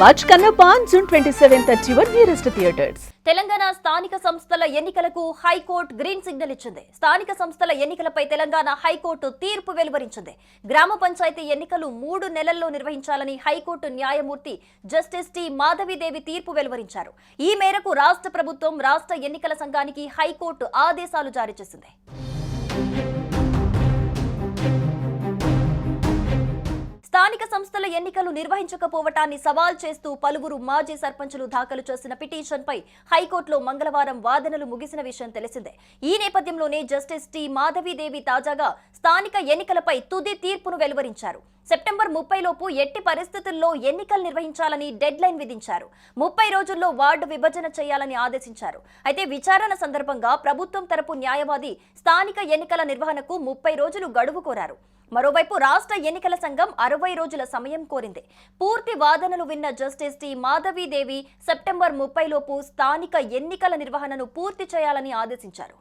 Watch Kannappa on June 27th at your nearest theatres Telangana స్థానిక సంస్థల ఎన్నికలకు high court green signal ఇచ్చింది. స్థానిక సంస్థల ఎన్నికలపై తెలంగాణ హైకోర్టు తీర్పు వెలువరించింది. గ్రామ పంచాయతీ ఎన్నికలు మూడు నెలల్లో నిర్వహించాలని హైకోర్టు న్యాయమూర్తి జస్టిస్ టి మాధవిదేవి తీర్పు వెలువరించారు. ఈ మేరకు రాష్ట్ర ప్రభుత్వం రాష్ట్ర ఎన్నికల సంఘానికి హైకోర్టు ఆదేశాలు జారీ చేసింది. సంస్థల ఎన్నికలు నిర్వహించకపోవటాన్ని సవాల్ చేస్తూ పలువురు మాజీ సర్పంచులు దాఖలు చేసిన పిటిషన్పై హైకోర్టులో మంగళవారం వాదనలు ముగిసిన విషయం తెలిసిందే. ఈ నేపథ్యంలోనే జస్టిస్ టి. మాధవీదేవి తాజాగా స్థానిక ఎన్నికలపై తుది తీర్పును వెలువరించారు. సెప్టెంబర్ ముప్పై లోపు ఎట్టి పరిస్థితుల్లో ఎన్నికలు నిర్వహించాలని డెడ్ లైన్ విధించారు. ముప్పై రోజుల్లో వార్డు విభజన చేయాలని ఆదేశించారు. అయితే విచారణ సందర్భంగా ప్రభుత్వం తరపు న్యాయవాది స్థానిక ఎన్నికల నిర్వహణకు ముప్పై రోజులు గడువు కోరారు. మరోవైపు రాష్ట్ర ఎన్నికల సంఘం అరవై రోజుల సమయం కోరింది. పూర్తి వాదనలు విన్న జస్టిస్ టి. మాధవీదేవి సెప్టెంబర్ ముప్పై లోపు స్థానిక ఎన్నికల నిర్వహణను పూర్తి చేయాలని ఆదేశించారు.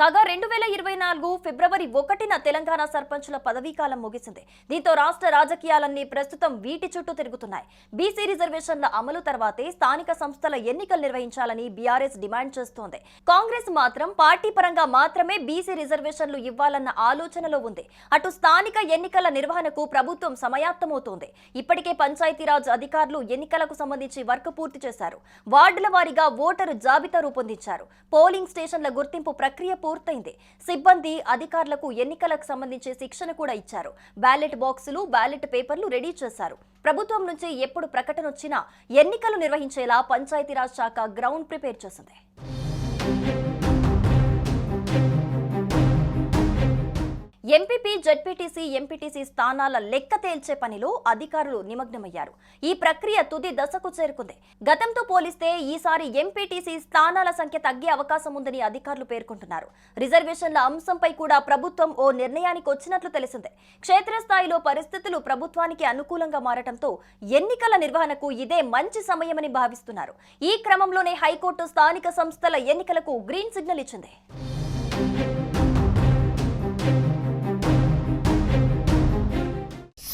కాగా రెండు వేల ఇరవై నాలుగు ఫిబ్రవరి ఒకటిన తెలంగాణ సర్పంచుల పదవీకాలం ముగిసింది. దీంతో రాష్ట్ర రాజకీయాలన్నీ ప్రస్తుతం వీటి చుట్టూ తిరుగుతున్నాయి. బీసీ రిజర్వేషన్ల అమలు తర్వాతే స్థానిక సంస్థల ఎన్నికలు నిర్వహించాలని బీఆర్ఎస్ డిమాండ్ చేస్తోంది. కాంగ్రెస్ మాత్రం పార్టీ పరంగా మాత్రమే బీసీ రిజర్వేషన్లు ఇవ్వాలన్న ఆలోచనలో ఉంది. అటు స్థానిక ఎన్నికల నిర్వహణకు ప్రభుత్వం సమయాప్తమవుతోంది. ఇప్పటికే పంచాయతీరాజ్ అధికారులు ఎన్నికలకు సంబంధించి వర్క్ పూర్తి చేశారు. వార్డుల వారీగా ఓటరు జాబితా రూపొందించారు. పోలింగ్ స్టేషన్ల గుర్తింపు ప్రక్రియ పూర్తయింది. సిబ్బంది అధికారులకు ఎన్నికలకు సంబంధించి శిక్షణ కూడా ఇచ్చారు. బ్యాలెట్ బాక్సులు బ్యాలెట్ పేపర్లు రెడీ చేశారు. ప్రభుత్వం నుంచి ఎప్పుడు ప్రకటన వచ్చినా ఎన్నికలు నిర్వహించేలా పంచాయతీరాజ్ శాఖ గ్రౌండ్ ప్రిపేర్ చేసింది. ఎంపీపీ జడ్పీటీసీ ఎంపీటీసీ స్థానాల లెక్క తేల్చే పనిలో అధికారులు నిమగ్నమయ్యారు. ఈ ప్రక్రియ తుది దశకు చేరుకుంది. గతంతో పోలిస్తే ఈసారి ఎంపీటీసీ స్థానాల సంఖ్య తగ్గే అవకాశం ఉందని అధికారులు పేర్కొంటున్నారు. రిజర్వేషన్ల అంశంపై కూడా ప్రభుత్వం ఓ నిర్ణయానికి వచ్చినట్లు తెలిసిందే. క్షేత్రస్థాయిలో పరిస్థితులు ప్రభుత్వానికి అనుకూలంగా మారటంతో ఎన్నికల నిర్వహణకు ఇదే మంచి సమయమని భావిస్తున్నారు. ఈ క్రమంలోనే హైకోర్టు స్థానిక సంస్థల ఎన్నికలకు గ్రీన్ సిగ్నల్ ఇచ్చింది.